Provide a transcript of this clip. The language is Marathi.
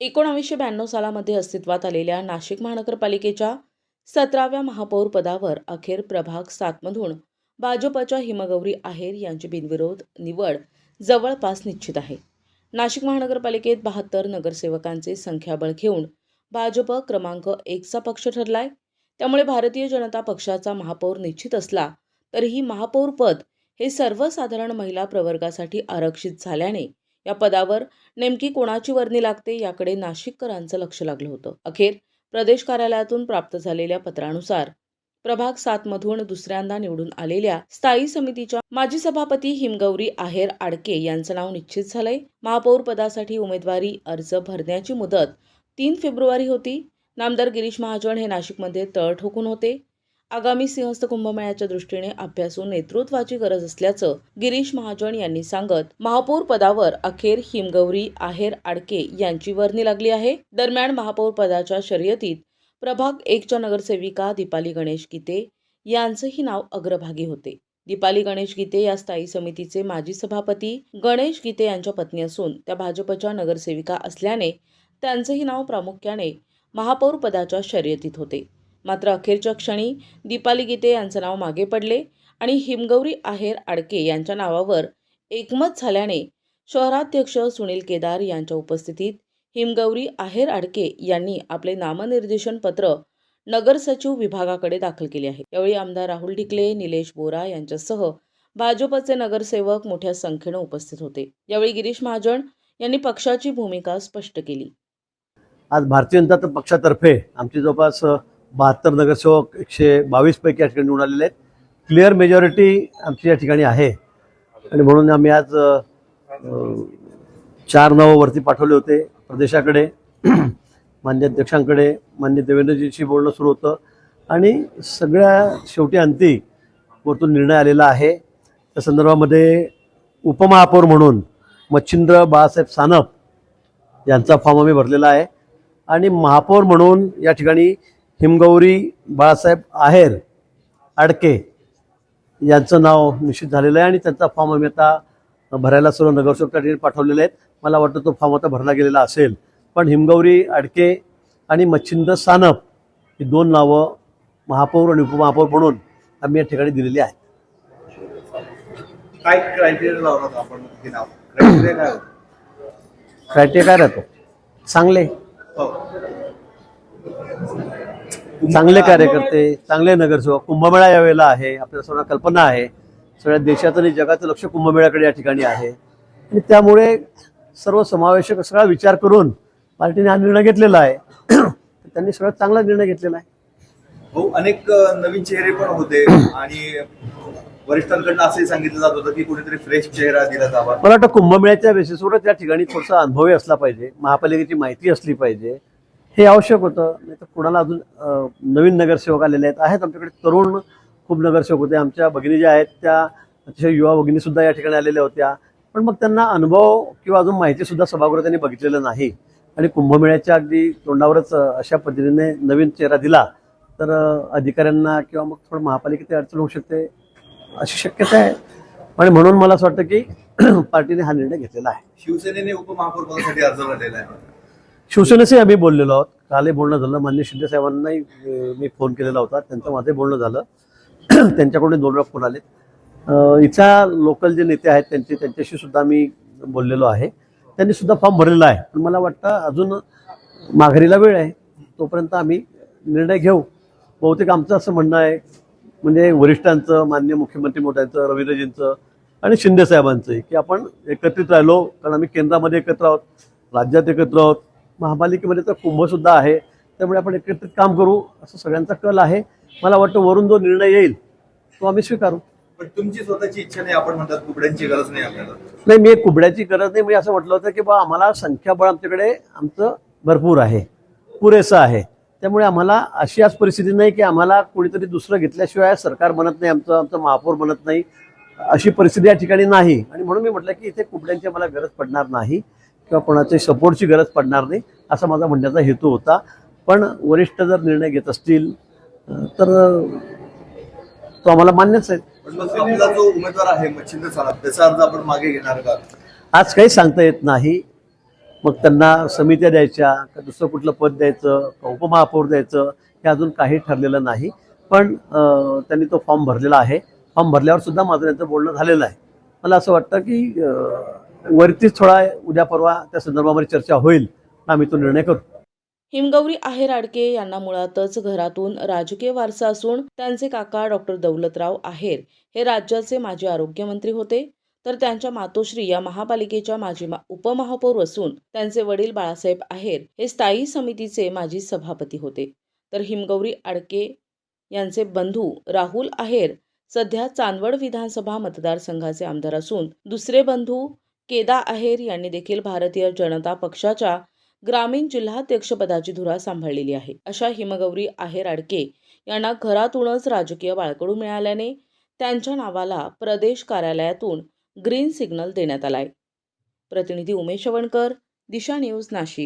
एकोणावीसशे ब्याण्णव सालामध्ये अस्तित्वात आलेल्या नाशिक महानगरपालिकेच्या सतराव्या महापौर पदावर अखेर प्रभाग सातमधून भाजपच्या हिमगौरी आहेर यांची बिनविरोध निवड जवळपास निश्चित आहे. नाशिक महानगरपालिकेत बहात्तर नगरसेवकांचे संख्याबळ घेऊन भाजप क्रमांक एकचा पक्ष ठरलाय. त्यामुळे भारतीय जनता पक्षाचा महापौर निश्चित असला तरीही महापौर पद हे सर्वसाधारण महिला प्रवर्गासाठी आरक्षित झाल्याने या पदावर नेमकी कोणाची वर्णी लागते याकडे नाशिककरांचं लक्ष लागलं होतं. अखेर प्रदेश कार्यालयातून प्राप्त झालेल्या पत्रानुसार प्रभाग सातमधून दुसऱ्यांदा निवडून आलेल्या स्थायी समितीच्या माजी सभापती हिमगौरी आहेर आडके यांचं नाव निश्चित झालंय. महापौर पदासाठी उमेदवारी अर्ज भरण्याची मुदत तीन फेब्रुवारी होती. नामदार गिरीश महाजन हे नाशिकमध्ये तळ ठोकून होते. आगामी सिंहस्थ कुंभमेळ्याच्या दृष्टीने अभ्यासू नेतृत्वाची गरज असल्याचं गिरीश महाजन यांनी सांगत महापौर पदावर अखेर हिमगौरी आहेर आडके यांची वर्णी लागली आहे. दरम्यान महापौर पदाच्या शर्यतीत प्रभाग एकच्या नगरसेविका दीपाली गणेश गीते यांचंही नाव अग्रभागी होते. दीपाली गणेश गीते या स्थायी समितीचे माजी सभापती गणेश गीते यांच्या पत्नी असून त्या भाजपच्या नगरसेविका असल्याने त्यांचंही नाव प्रामुख्याने महापौर पदाच्या शर्यतीत होते. मात्र अखेरच्या क्षणी दीपाली गीते यांचं नाव मागे पडले आणि हिमगौरी आहेर आडके यांच्या नावावर एकमत झाल्याने शहराध्यक्ष सुनील केदार यांच्या उपस्थितीत हिमगौरी आहेर आडके यांनी आपले नामनिर्देशन पत्र नगर सचिव विभागाकडे दाखल केले आहे. यावेळी आमदार राहुल ढिकले निलेश बोरा यांच्यासह भाजपचे नगरसेवक मोठ्या संख्येनं उपस्थित होते. यावेळी गिरीश महाजन यांनी पक्षाची भूमिका स्पष्ट केली. आज भारतीय जनता पक्षातर्फे आमची जवळपास बहात्तर नगरसेवक एकशे बावीसपैकी या ठिकाणी निवडून आलेले आहेत. क्लिअर मेजॉरिटी आमची या ठिकाणी आहे. आणि म्हणून आम्ही आज चार नावं वरती पाठवले होते प्रदेशाकडे मान्य अध्यक्षांकडे मान्य देवेंद्रजींशी बोलणं सुरू होतं. आणि सगळ्या शेवटी अंती वरतून निर्णय आलेला आहे. त्या संदर्भामध्ये उपमहापौर म्हणून मच्छिंद्र बाळासाहेब सानप यांचा फॉर्म आम्ही भरलेला आहे. आणि महापौर म्हणून या ठिकाणी हिमगौरी बाळासाहेब आहेर आडके यांचं नाव निश्चित झालेलं आहे आणि त्यांचा फॉर्म आम्ही आता भरायला सर्व नगरसेवक त्या ठिकाणी पाठवलेले आहेत. मला वाटतं तो फॉर्म आता भरला गेलेला असेल. पण हिमगौरी आडके आणि मच्छिंद्र सानप ही दोन नावं महापौर आणि उपमहापौर म्हणून आम्ही या ठिकाणी दिलेली आहेत. काय क्रायटेरिया लावणार आपण हे नाव? क्रायटेरिया काय होतं? क्रायटेरिया काय राहतो? चांगले. हो. चांगले कार्यकर्ते चांगले नगरसेवक कुंभमेळा यावेळेला आहे. आपल्याला सर्वांना कल्पना आहे. सगळ्या देशाचं आणि जगाचं लक्ष कुंभमेळ्याकडे या ठिकाणी आहे. आणि त्यामुळे सर्व समावेशक सगळा विचार करून पार्टीने हा निर्णय घेतलेला आहे. त्यांनी सगळ्यात चांगला निर्णय घेतलेला आहे. हो अनेक नवीन चेहरे पण होते. आणि वरिष्ठांकडनं असंही सांगितलं जात होतं की कुठेतरी फ्रेश चेहरा दिला जावा. मला वाटतं कुंभमेळ्याच्या बेसिसवरच या ठिकाणी थोडासा अनुभवी असला पाहिजे. महापालिकेची माहिती असली पाहिजे. हे आवश्यक होतं. नाही तर कुणाला अजून नवीन नगरसेवक आलेले आहेत. आहेत आमच्याकडे तरुण खूप नगरसेवक होते. आमच्या भगिनी ज्या आहेत त्या अतिशय युवा भगिनी सुद्धा या ठिकाणी आलेल्या होत्या. पण मग त्यांना अनुभव किंवा अजून माहिती सुद्धा सभागृह त्यांनी बघितलेलं नाही. आणि कुंभमेळ्याच्या अगदी तोंडावरच अशा पद्धतीने नवीन चेहरा दिला तर अधिकाऱ्यांना किंवा मग थोडं महापालिकेत अडचण होऊ शकते अशी शक्यता आहे. आणि म्हणून मला असं वाटतं की पार्टीने हा निर्णय घेतलेला आहे. शिवसेनेने उपमहापौर पदासाठी अर्ज भरलेला आहे. शिवसेनेशी आम्ही बोललेलो आहोत. कालही बोलणं झालं. मान्य शिंदे साहेबांनाही मी फोन केलेला होता. त्यांचं माझंही बोलणं झालं. त्यांच्याकडून दोन वेळा फोन आले इथल्या लोकल जे नेते आहेत त्यांचे त्यांच्याशी सुद्धा मी बोललेलो आहे. त्यांनी सुद्धा फॉर्म भरलेला आहे. पण मला वाटतं अजून माघारीला वेळ आहे. तोपर्यंत आम्ही निर्णय घेऊ. बहुतेक आमचं असं म्हणणं आहे. म्हणजे वरिष्ठांचं मान्य मुख्यमंत्री मोठ्यांचं रवींद्रजींचं आणि शिंदे साहेबांचंही की आपण एकत्रित राहिलो. कारण आम्ही केंद्रामध्ये एकत्र आहोत. राज्यात एकत्र आहोत. महापालिकेमध्ये तर कुंभसुद्धा आहे. त्यामुळे आपण एकत्रित काम करू असं सगळ्यांचा कल आहे. मला वाटतं वरून जो निर्णय येईल तो आम्ही स्वीकारू. पण तुमची स्वतःची इच्छा नाही आपण म्हणतात कुबड्यांची गरज नाही आपल्याला. नाही मी कुबड्याची गरज नाही. मी असं म्हटलं होतं की बा आम्हाला संख्याबळ आमच्याकडे आमचं भरपूर आहे. पुरेसं आहे. त्यामुळे आम्हाला अशी आज परिस्थिती नाही की आम्हाला कोणीतरी दुसरं घेतल्याशिवाय सरकार बनत नाही आमचं आमचं महापौर बनत नाही. अशी परिस्थिती या ठिकाणी नाही. आणि म्हणून मी म्हटलं की इथे कुबड्यांची मला गरज पडणार नाही. किंवा कोणाच्या सपोर्टची गरज पडणार नाही असा माझा म्हणण्याचा हेतू होता. पण वरिष्ठ जर निर्णय घेत असतील तर तो आम्हाला मान्यच आहे. जो उमेदवार आहे मच्छिंद्र त्याचा अर्ज आपण मागे घेणार का? आज काही सांगता येत नाही. मग त्यांना समित्या द्यायच्या का दुसरं कुठलं पद द्यायचं का उपमहापौर द्यायचं हे अजून काही ठरलेलं नाही. पण त्यांनी तो फॉर्म भरलेला आहे. फॉर्म भरल्यावर सुद्धा माझं त्यांचं बोलणं झालेलं आहे. मला असं वाटतं की वरतीच थोडा उद्या परवा त्या संदर्भामध्ये चर्चा होईल आम्ही तो निर्णय करू. हिमगौरी आहेर आडके यांना मुळातच घरातून राजकीय वारसा असून त्यांचे काका डॉक्टर दौलतराव आहेर हे राज्याचे माजी आरोग्यमंत्री होते. तर त्यांच्या मातोश्री या महापालिकेच्या माजी मा- उपमहापौर असून त्यांचे वडील बाळासाहेब आहेर हे स्थायी समितीचे माजी सभापती होते. तर हिमगौरी आडके यांचे बंधू राहुल आहेर सध्या चांदवड विधानसभा मतदारसंघाचे आमदार असून दुसरे बंधू केदा अहेर यांनी देखील भारतीय जनता पक्षाच्या ग्रामीण जिल्हाध्यक्षपदाची धुरा सांभाळलेली आहे. अशा हिमगौरी आहेर आडके यांना घरातूनच राजकीय बाळकडू मिळाल्याने त्यांच्या नावाला प्रदेश कार्यालयातून ग्रीन सिग्नल देण्यात आलाय. प्रतिनिधी उमेश वणकर दिशा न्यूज नाशिक.